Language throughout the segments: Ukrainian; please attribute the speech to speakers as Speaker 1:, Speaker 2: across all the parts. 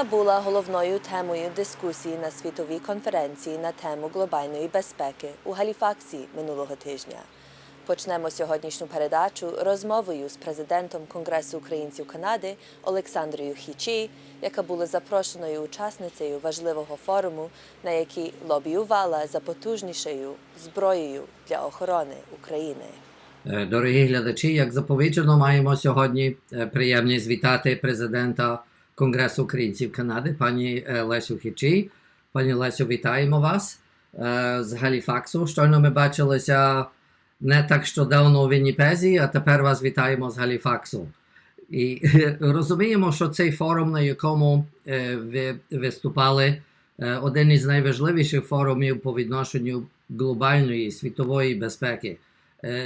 Speaker 1: Україна була головною темою дискусії на світовій конференції на тему глобальної безпеки у Галіфаксі минулого тижня. Почнемо сьогоднішню передачу розмовою з президентом Конгресу українців Канади Олександрою Хічі, яка була запрошеною учасницею важливого форуму, на якій лобіювала за потужнішою зброєю для охорони України.
Speaker 2: Е, Дорогі глядачі, як заповіджено, маємо сьогодні е, приємність вітати президента Конгресу українців Канади, пані Лесю Хічі. Пані Лесю, вітаємо вас з Галіфаксу. Щойно ми бачилися не так що давно у Вінніпезі, а тепер вас вітаємо з Галіфаксу. І розуміємо, що цей форум, на якому ви виступали, один із найважливіших форумів по відношенню глобальної світової безпеки.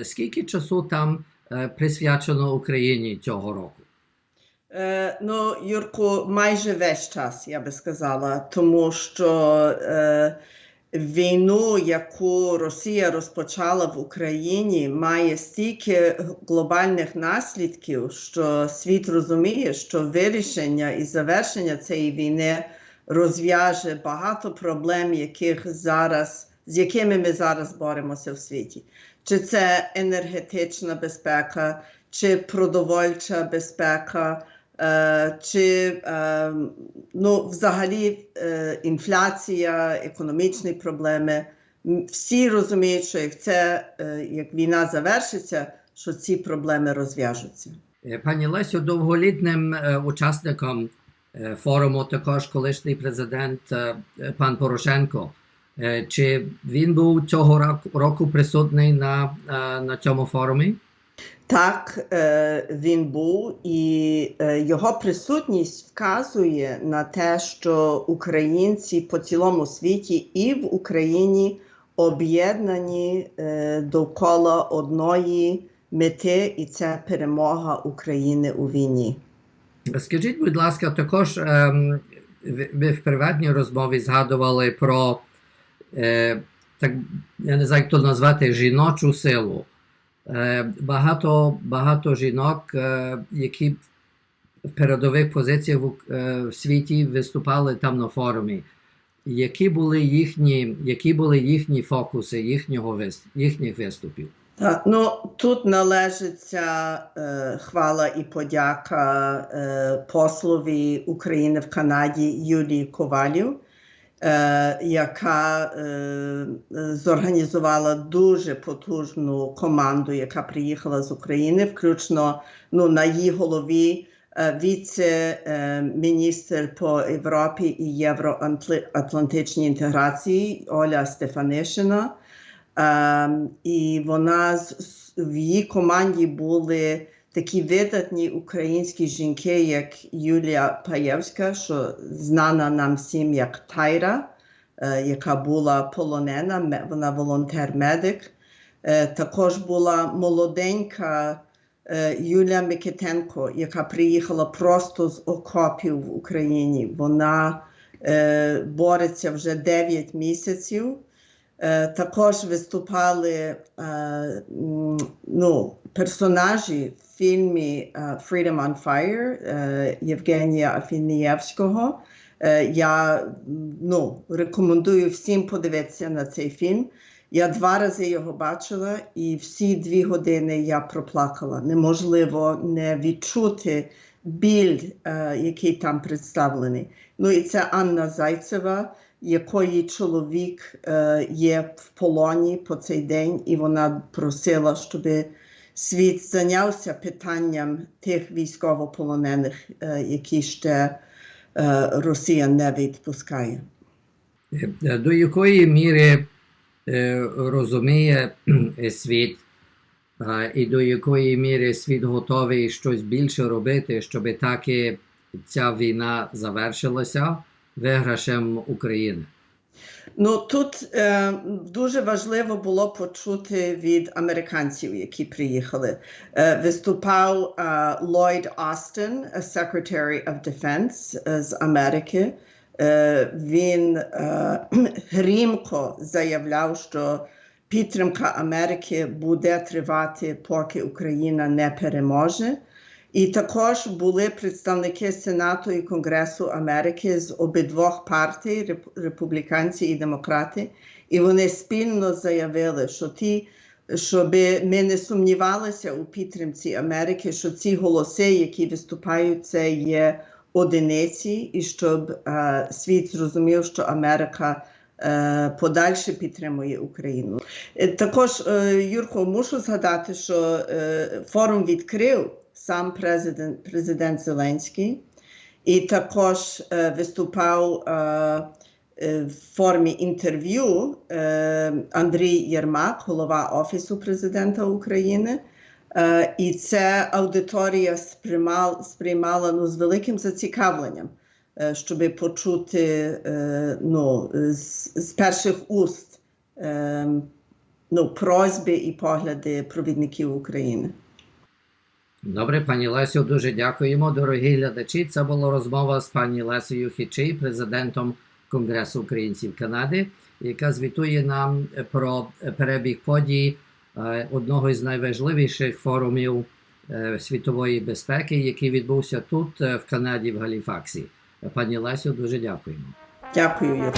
Speaker 2: Скільки часу там присвячено Україні цього року?
Speaker 3: Е, ну, Юрку, майже весь час, я би сказала, тому що е, війну, яку Росія розпочала в Україні, має стільки глобальних наслідків, що світ розуміє, що вирішення і завершення цієї війни розв'яже багато проблем, яких зараз, з якими ми зараз боремося в світі. Чи це енергетична безпека, чи продовольча безпека, чи е, ну, взагалі е, інфляція, економічні проблеми. Всі розуміють, що як це е, як війна завершиться, що ці проблеми розв'яжуться.
Speaker 2: Е, Пані Лесю, довголітнім е, учасником е, форуму також колишній президент е, е, пан Порошенко. Е, Чи він був цього року, присутній на, е, на цьому форумі?
Speaker 3: Так, е, він був, і е, його присутність вказує на те, що українці по цілому світі і в Україні об'єднані е, довкола одної мети, і це перемога України у війні.
Speaker 2: Скажіть, будь ласка, також ем, ви, в приватній розмові згадували про так, я не знаю, як то назвати жіночу силу. Е, багато, багато жінок, е, які в передових позиціях е, в світі виступали там на форумі. Які були їхні, які були їхні фокуси їхнього їхніх виступів?
Speaker 3: Так, ну тут належиться е, хвала і подяка е, послові України в Канаді Юлії Ковалів, яка е, е, зорганізувала дуже потужну команду, яка приїхала з України, включно ну, на її голові е, віце-міністр по Європі і євроатлантичній інтеграції Оля Стефанишина. Ем, і вона в її команді були такі видатні українські жінки, як Юлія Паєвська, що знана нам всім як Тайра, е, яка була полонена, вона волонтер-медик. Е, також була молоденька е, Юлія Микитенко, яка приїхала просто з окопів в Україні. Вона бореться вже 9 місяців. Е, Також виступали е, ну, персонажі в фільмі е, Freedom on Fire Євгенія Афінієвського. Я ну, рекомендую всім подивитися на цей фільм. Я два рази його бачила, і всі дві години я проплакала. Неможливо не відчути біль, який там представлений. Ну і це Анна Зайцева якої чоловік е, є в полоні по цей день, і вона просила, щоб світ зайнявся питанням тих військовополонених, е, які ще е, Росія не відпускає.
Speaker 2: До якої міри розуміє світ, і до якої міри світ готовий щось більше робити, щоб таки ця війна завершилася виграшем України?
Speaker 3: Ну тут е, дуже важливо було почути від американців, які приїхали. Е, виступав е, Ллойд Остин, Secretary of Defense е, з Америки. Е, він е, грімко заявляв, що підтримка Америки буде тривати, поки Україна не переможе. І також були представники Сенату і Конгресу Америки з обидвох партій, реп- республіканці і демократи, і вони спільно заявили, що ті, щоб ми не сумнівалися у підтримці Америки, що ці голоси, які виступають, це є одиниці, і щоб е, світ зрозумів, що Америка е, подальше підтримує Україну. Е, Також, Юрко, мушу згадати, що форум відкрив сам президент, президент Зеленський, і також е, виступав е, е, в формі інтерв'ю е, Андрій Єрмак, голова Офісу президента України. Е, і це аудиторія сприймала, сприймала ну, з великим зацікавленням, е, щоб почути е, ну, з, з перших уст е, ну, просьби і погляди провідників України.
Speaker 2: Добре, пані Лесю, дуже дякуємо. Дорогі глядачі. Це була розмова з пані Лесею Хічей, президентом Конгресу українців Канади, яка звітує нам про перебіг подій е, одного із найважливіших форумів е, світової безпеки, який відбувся тут, е, в Канаді, в Галіфаксі. Пані Лесю, дуже дякуємо.
Speaker 3: Дякую.